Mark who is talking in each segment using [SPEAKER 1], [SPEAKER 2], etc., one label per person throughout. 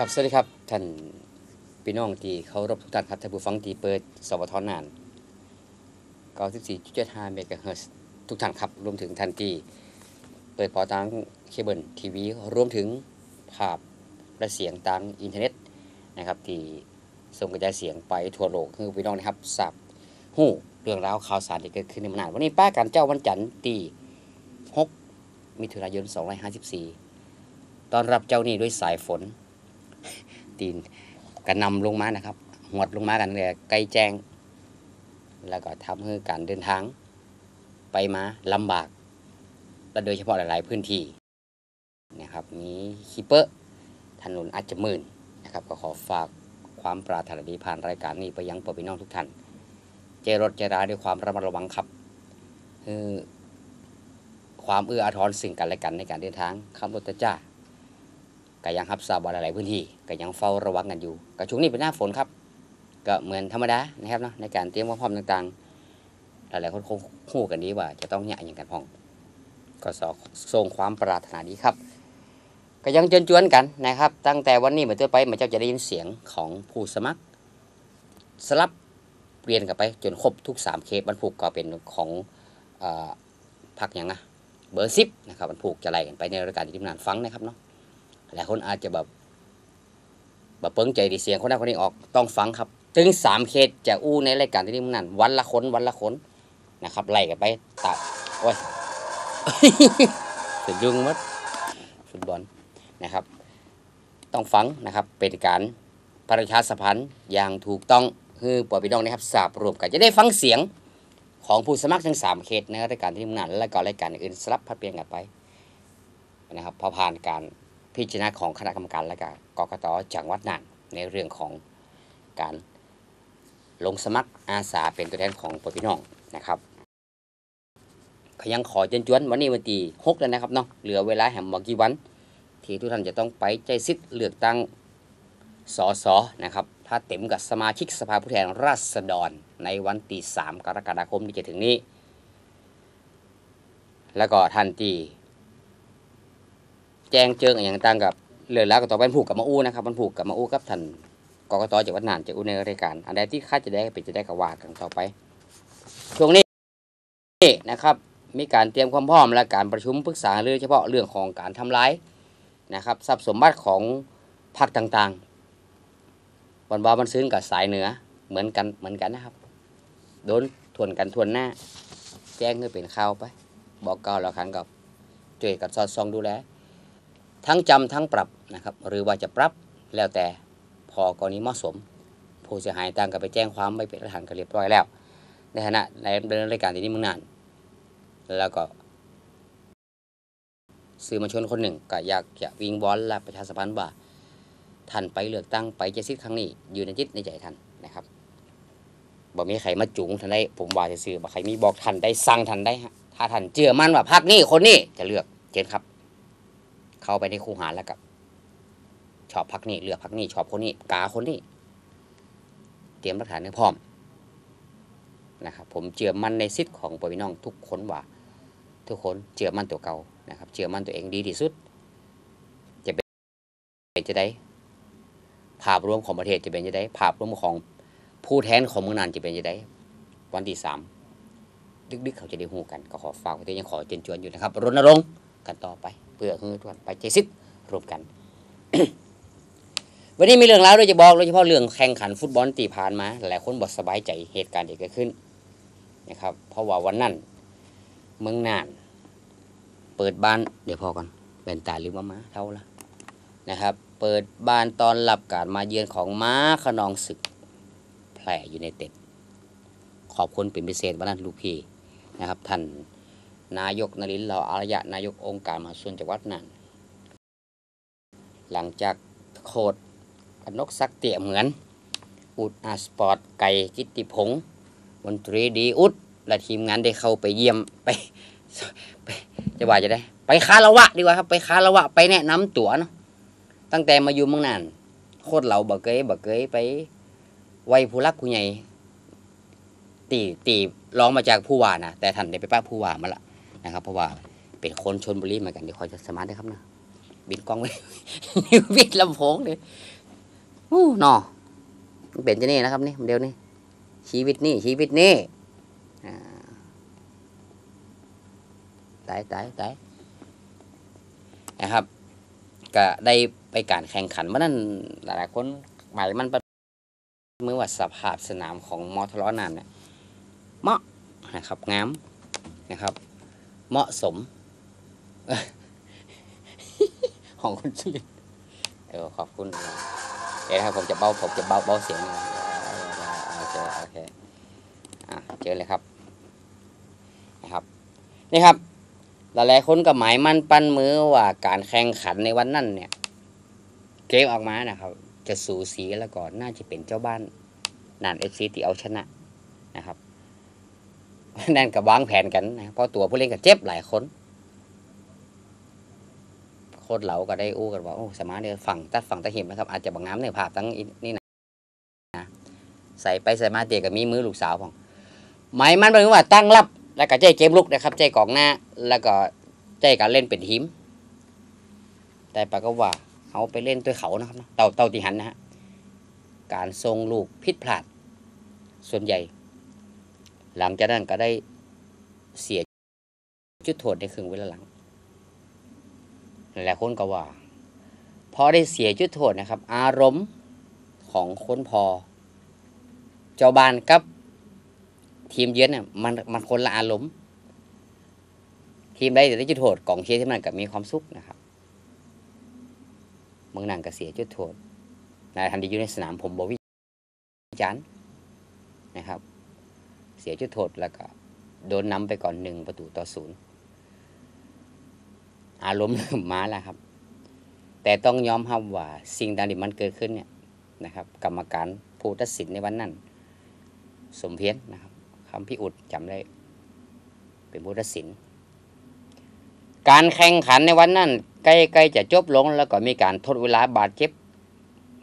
[SPEAKER 1] ครับสวัสดีครับท่านพี่น้องที่เคารพทุกท่านครับท่านผู้ฟังที่เปิดสวทนาน94.75เมกะเฮิรตซ์ทุกท่านครับรวมถึงท่านที่เปิดพอทางเคเบิลทีวีรวมถึงภาพและเสียงทางอินเทอร์เน็ตนะครับที่ส่งกระจายเสียงไปทั่วโลกคือพี่น้องนะครับทราบหู้เรื่องราวข่าวสารที่เกิดขึ้นในมานานวันนี้ป้าการเจ้าวันจันทร์ที่6มิถุนายน 254ตอนรับเจ้านี่ด้วยสายฝน ตีนกระนำลงมานะครับหวดลงมากันเลยใกล้แจ้ง แล้วก็ทำให้การเดินทาง ไปมาลำบาก และโดยเฉพาะหลาย ๆ พื้นที่นะครับมีคิปเปอร์ถนนอาจจะมื่นนะครับ ก็ขอฝากความปรารถนาดีผ่านรายการนี้ไปยังพ่อพี่น้องทุกท่านเจรถเจราด้วยความระมัดระวังครับคือความเอื้ออาทรสิ่งกันและกันในการเดินทางขับรถจ้า ก็ยังรับทราบว่าหลายๆพื้นที่ก็ยังเฝ้าระวังกันอยู่ก็ช่วงนี้เป็นหน้าฝนครับ ก็เหมือนธรรมดานะครับเนาะในการเตรียมความพร้อมต่างๆ หลายๆคนคงคู่กันดีว่าจะต้องเนี่ยอย่างกันพ้อง ก็สอส่งความปรารถนาดีครับ ก็ยังเชิญชวนกันนะครับ ตั้งแต่วันนี้เป็นต้นไปมันจะได้ยินเสียงของผู้สมัคร สลับเปลี่ยนกันไปจนครบทุก3เคสบรรพุกก็เป็นของอพักอย่างนะเบอร์ซิปนะครับบรรพุกจะไล่กันไปในรายการที่ทีมงานฟังนะครับเนาะ หลายคนอาจจะแบบแบบเปิ้งใจดีเสียงคนนั้นคนนี้ออกต้องฟังครับ ถึงสามเคสจะอู้ในรายการที่นี่มันนั่นวันละคนวันละคนนะครับไล่กันไปตาโอ้ยสุดยุ่งมัดฟุตบอลนะครับ ต้องฟังนะครับเป็นการประชาสัมพันธ์อย่างถูกต้องคือปอยพี่น้องนะครับสาบรวมกันจะได้ฟังเสียงของผู้สมัครทั้งสามเขตในรายการที่นี่มันนั่นและก็รายการอื่นสลับพัดเปลี่ยนกันไปนะครับพอผ่านการ พิจารณาของคณะกรรมการและก็กกตจังหวัดน่านในเรื่องของการลงสมัครอาสาเป็นตัวแทนของพี่น้องนะครับขยังขอเชิญชวนวันนี้วันที่หกแล้วนะครับเนาะเหลือเวลาแหมบอกกี่วัน ที่ทุกท่านจะต้องไปใจซิดเลือกตั้งสอสอนะครับถ้าเต็มกับสมาชิกสภาผู้แทนราษฎรในวันที่สามกรกฎาคมที่จะถึงนี้ แล้วก็ท่านที่ แจ้งเจิงอย่างต่างกับเรื่อแล้วก็ต่อไปผูกกับมาอู้นะครับมันผูกกับมาอู้กับท่านกกตจังหวัดน่านจะอู้ในรายการอันใดที่คาดจะได้เป็นจะได้กว่ากันต่อไป ช่วงนี้นะครับ มีการเตรียมความพร้อมและการประชุมปรึกษาเรื่องเฉพาะเรื่องของการทำร้ายนะครับทรัพย์สมบัติของพรรคต่างๆวันวามันซึ้งกับสายเหนือเหมือนกันเหมือนกันนะครับ โดนทวนกันทวนหน้า แจ้งให้เป็นข่าวไป บอกกล่าวแล้วครั้งกับช่วยกันสอดส่องดูแล ทั้งจำทั้งปรับนะครับ หรือว่าจะปรับแล้วแต่พอกรณีเหมาะสม ผู้เสียหายต่างก็ไปแจ้งความไม่เป็นทางกันเรียบร้อยแล้ว ในฐานะในดำเนินรายการที่นี้มึงนาน แล้วก็สื่อมวลชนคนหนึ่งก็อยากจะวิงวอนและประชาสัมพันธ์ว่าท่านไปเลือกตั้งไปเจสิทครั้งนี้ อยู่ในจิตในใจท่านนะครับบ่มีใครมาจุงท่านได้ผมว่าจะซื้อบ่ใครมีบอกท่านได้สั่งท่านได้ฮะถ้าท่านเชื่อมั่นว่าพรรคนี้คนนี้จะเลือกเจนครับ เข้าไปในคูหาแล้วกับชอบพักนี้เลือกพักนี้ชอบคนนี้กาคนนี้เตรียมหลักฐานให้พร้อมนะครับผมเชื่อมั่นในสิทธิ์ของพี่น้องทุกคนว่า ทุกคนเชื่อมั่นตัวเก่านะครับเชื่อมั่นตัวเองดีที่สุด จะเป็นจะได้ภาพรวมของประเทศจะเป็นจะได้ภาพรวมของผู้แทนของเมืองนานจะเป็นจะได้วันที่สามดึกๆเขาจะได้หูกันก็ขอฝากไว้ที่ยังขอเชิญชวนอยู่นะครับรณรงค์กันต่อไป เพื่อให้ทุกคนไปใจซิดรวมกัน วันนี้มีเรื่องราวโดยจะบอกโดยเฉพาะเรื่องแข่งขันฟุตบอลตีผ่านมาหลายคนบอกสบายใจเหตุการณ์ที่เกิดขึ้นนะครับ เพราะว่าวันนั้นเมืองน่าน เปิดบ้านเดี๋ยวพอก่อนเป็นตาลืมว่ามาเท่าละนะครับ เปิดบ้านตอนรับการมาเยือนของม้าขนองศึกแผลอยู่ในเต็ดขอบคุณเป็นพิเศษวันนั้นลูกพี่นะครับ ท่าน นายกนรินทร์เราอารยะนายกองค์การมหาส่วนจังหวัดน่านหลังจากโคดนกสักเตี่ยเหมือนอุดอาสปอร์ตไก่กิตติพงศ์มนตรีดีอุดและทีมงานได้เข้าไปเยี่ยมไปไปจะว่าจะได้ ไปคาระวะดีกว่าครับ ไปคาระวะไปแนะนำตัวเนาะตั้งแต่มาอยู่เมืองนานโคตรเราบ่เคยบ่เคยไปไว้ผู้รักผู้ใหญ่ตีตีร้องมาจากผู้ว่านะแต่ท่านได้ไปป้าผู้ว่ามาละ นะครับ เพราะว่าเป็นคนชนบุรีเหมือนกันเดี๋ยวคอยจะสมาร์ทได้ครับนะบินกล้องไปนิวบิดลำโพงเลยอู้หนอเป็นจะนี่นะครับนี่เดี๋ยวนี้ชีวิตนี่ชีวิตนี่ตายตายตายนะครับ ก็ได้ไปการแข่งขันเมื่อนั้นหลายๆคนหมายมันเมื่อว่าสภาพสนามของมอทรอนานเนี่ยเหมาะนะครับงามนะครับ เหมาะสมของคุณสุรินเออขอบคุณเดี๋ยวครับผมจะเบาผมจะเบาเบาเสียงนะโอเคโอเคอะเจอเลยครับนะครับ นี่ครับ หลายๆคนก็หมายมั่นปั้นมือว่าการแข่งขันในวันนั้นเนี่ย เกมออกมานะครับ จะสูสีแล้วก็น่าจะเป็นเจ้าบ้านนานเอฟซีที่เอาชนะ นั่นกับวางแผนกันนะเพราะตัวผู้เล่นก็เจ็บหลายคนโคตรเหลาก็ได้อู้กันว่าโอ้สามารถเนี่ยฝั่งตัดฝั่งตะเห็มนะครับอาจจะบางน้ำในภาพทั้งนี่นะนะใส่ไปใส่มาเตะกับมีมือลูกสาวของหมายมันเป็นว่าตั้งรับแล้วก็ใจเกมลุกนะครับใจกองหน้า แล้วก็ใจการเล่นเป็นทีมแต่ปากก็ว่าเขาไปเล่นด้วยเขานะครับเต่าเต่าตีหันนะฮะการทรงลูกผิดพลาดส่วนใหญ่ หลังจากนั้นก็ได้เสียจุดโทษในครึ่งเวลาหลังหลายคนก็ว่าพอได้เสียจุดโทษนะครับ อารมณ์ของคนพอ เจ้าบ้านกับทีมเยือนเนี่ยมันมันคนละอารมณ์ทีมได้แต่ได้จุดโทษกองเชียร์ที่มันก็มีความสุขนะครับเมืองนังก็เสียจุดโทษนายทันทีอยู่ในสนามผมบอกวิจารณ์นะครับ เสียจุดโทษแล้วก็โดนนำไปก่อนหนึ่งประตูต่อศูนย์อารมณ์เริ่มมาแล้วครับ แต่ต้องยอมรับว่าสิ่งต่างที่มันเกิดขึ้นเนี่ยนะครับ กรรมการผู้ตัดสินในวันนั้น สมเพียรนะครับคำพี่อุดจำได้ เป็นผู้ตัดสิน การแข่งขันในวันนั้น ใกล้ๆจะจบลง แล้วก็มีการทดเวลาบาดเจ็บ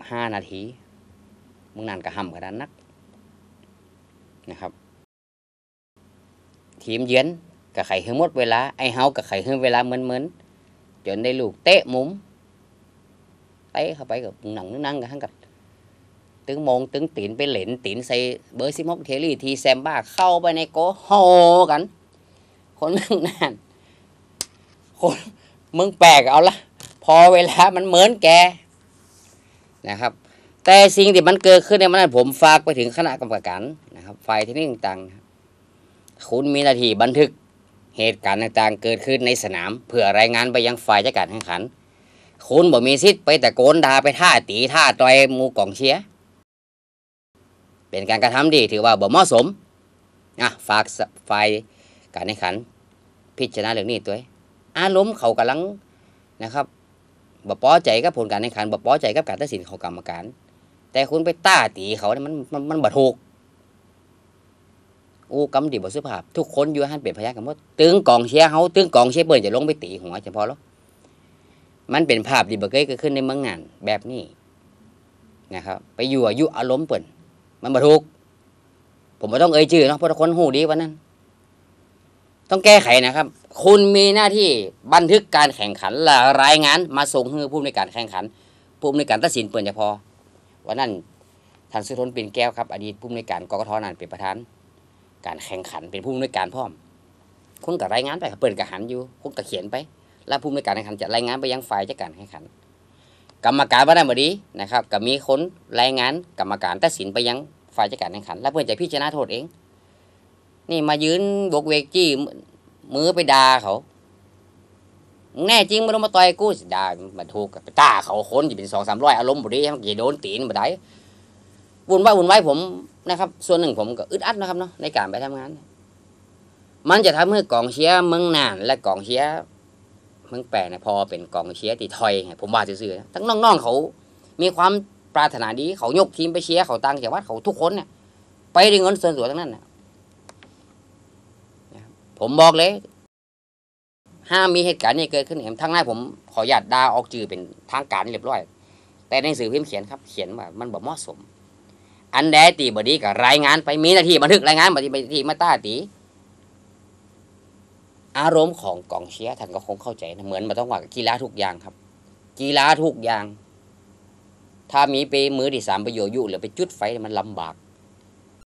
[SPEAKER 1] ห้านาทีมึงนั่นก็ห้ำกระดานนักนะครับ ทีมเยือนกับไข่เฮือหมดเวลาไอ้เฮากับไข่เฮือเวลาเหมือนๆจนได้ลูกเตะมุมเตะเข้าไปกับหนังนั่งกันทั้งกับตึงโมงตึงตีนไปเหรนตีนใส่เบอร์สิมกเทลี่ทีแซมบ้าเข้าไปในโกโฮกัน คนมึงนั่นคนมึงแปลกเอาละพอเวลามันเหมือนแกนะครับ แต่สิ่งที่มันเกิดขึ้นในมันนั้นผมฝากไปถึงคณะกรรมการนะครับฝ่ายที่นี่ต่างๆ คุณมีหน้าที่บันทึกเหตุการณ์ต่างๆ เกิดขึ้นในสนาม เพื่อรายงานไปยังฝ่ายจัดการแข่งขัน คุณบ่มีสิทธิ์ไปแต่โกนดาไปท่าตีท่าต่อยมูกองเชียร์เป็นการกระทำที่ถือว่าบ่เหมาะสมอะฝากฝ่ายการแข่งขัน พิจารณาเรื่องนี้ตัวเองอารมณ์เขากำลังนะครับบ่พอใจกับผลการแข่งขันบ่พอใจกับการตัดสินของกรรมการ แต่คุณไปต้าตีเขาเนี่ยมันมันมันบ่ถูก อู้กำดีบ่สุภาพ ทุกคนอยู่หันเป็นพยากันหมดตึงกองเชียร์เฮาตึงกองเชียร์เปิ้นจะลงไปตีหัวเฉพาะแล้วมันเป็นภาพที่บ่เคยเกิดขึ้นในเมืองงานแบบนี้นะครับ ไปอยู่อายุอารมณ์เปิ้นมันบ่ถูกผมไม่ต้องเอ่ยชื่อเนาะเพราะทุกคนหูดีวันนั้น ต้องแก้ไขนะครับ คุณมีหน้าที่บันทึกการแข่งขันและรายงาน มาส่งให้ผู้ในการแข่งขัน ผู้ในการตัดสินเปิดจะพอวันนั้นท่านสุทนปิ่นแก้วครับ อดีตผู้ในการกกทนั่นเป็นประธาน การแข่งขันเป็นผู้ในวยการพร้อมคุณกับรายงานไปเปิดกระหันอยู่คุณกับเขียนไป แล้วผู้ในวยการแข่งขันจะรายงานไปยังฝ่ายจัดการแข่งขัน กรรมการวันนั้นบดีนะครับก็มีคนรายงานกรรมการตัดสินไปยังฝ่ายจัดการแข่งขัน แล้วเพื่อนจะพิจารณาโทษเอง นี่มายืนบกเวกจี้มือไปด่าเขาแน่จริงไม่ต้องมาต่อยกูสิด่ามันถูกไปด่าเขาคนที่เป็นสองสามร้อยอารมณ์บุรีมันกี่โดนตีนบ่ได้วุ่นวายวุ่นวายผม นะครับ ส่วนหนึ่งผมก็อึดอัดนะครับเนาะในการไปทำงาน มันจะทำให้กองเชียร์เมืองนาน และกองเชียร์เมืองแปรเนี่ยพอเป็นกองเชียร์ตีถอยผมว่าซื่อๆทั้งน้องๆเขา มีความปรารถนาดีเขายกทีมไปเชียร์เขาตั้งจังหวัดเขาทุกคนเนี่ยไปด้วยเงินส่วนตัวทั้งนั้นนะผมบอกเลย ห้ามมีเหตุการณ์นี้เกิดขึ้นเห็นทั้งนั้นผมขออนุญาตด่าออกจือเป็นทางการเรียบร้อย แต่ในสื่อพิมพ์เขียนครับ เขียนว่ามันบ่เหมาะสม อันใดตีบดีกับรายงานไปมีหน้าที่บันทึกรายงานบดีไปที่มาต้าตีอารมณ์ของกองเชียร์ท่านก็คงเข้าใจนะเหมือนมาต้องว่ากีฬาทุกอย่างครับ กีฬาทุกอย่าง ถ้ามีไปมือที่สามประโยชน์อยู่หรือไปจุดไฟมันลำบาก